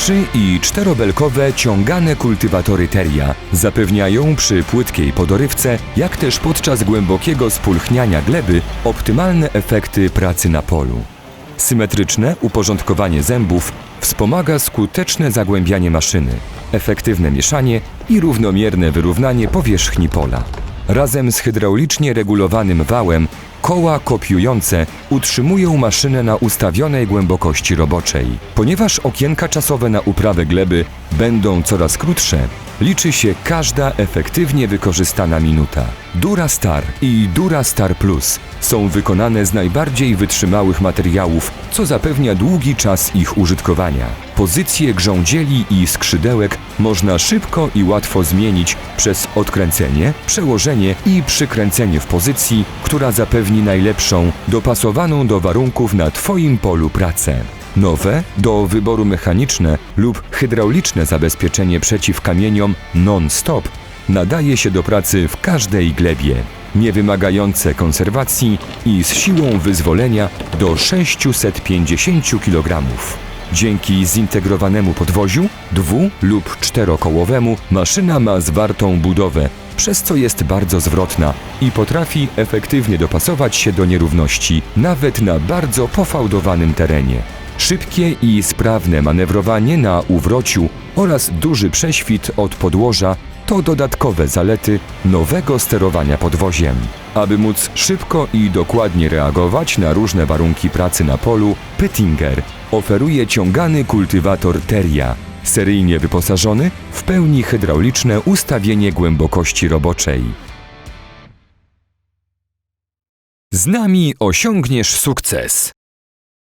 Trzy- i czterobelkowe ciągane kultywatory teria zapewniają przy płytkiej podorywce, jak też podczas głębokiego spulchniania gleby optymalne efekty pracy na polu. Symetryczne uporządkowanie zębów wspomaga skuteczne zagłębianie maszyny, efektywne mieszanie i równomierne wyrównanie powierzchni pola. Razem z hydraulicznie regulowanym wałem koła kopiujące utrzymują maszynę na ustawionej głębokości roboczej. Ponieważ okienka czasowe na uprawę gleby będą coraz krótsze, liczy się każda efektywnie wykorzystana minuta. Durastar i Durastar Plus są wykonane z najbardziej wytrzymałych materiałów, co zapewnia długi czas ich użytkowania. Pozycje grządzieli i skrzydełek można szybko i łatwo zmienić przez odkręcenie, przełożenie i przykręcenie w pozycji, która zapewni najlepszą, dopasowaną do warunków na Twoim polu pracę. Nowe, do wyboru mechaniczne lub hydrauliczne zabezpieczenie przeciw kamieniom non-stop nadaje się do pracy w każdej glebie, niewymagające konserwacji i z siłą wyzwolenia do 650 kg. Dzięki zintegrowanemu podwoziu, dwu- lub czterokołowemu, maszyna ma zwartą budowę, przez co jest bardzo zwrotna i potrafi efektywnie dopasować się do nierówności, nawet na bardzo pofałdowanym terenie. Szybkie i sprawne manewrowanie na uwrociu oraz duży prześwit od podłoża to dodatkowe zalety nowego sterowania podwoziem. Aby móc szybko i dokładnie reagować na różne warunki pracy na polu, Pyttinger oferuje ciągany kultywator Teria, seryjnie wyposażony w pełni hydrauliczne ustawienie głębokości roboczej. Z nami osiągniesz sukces.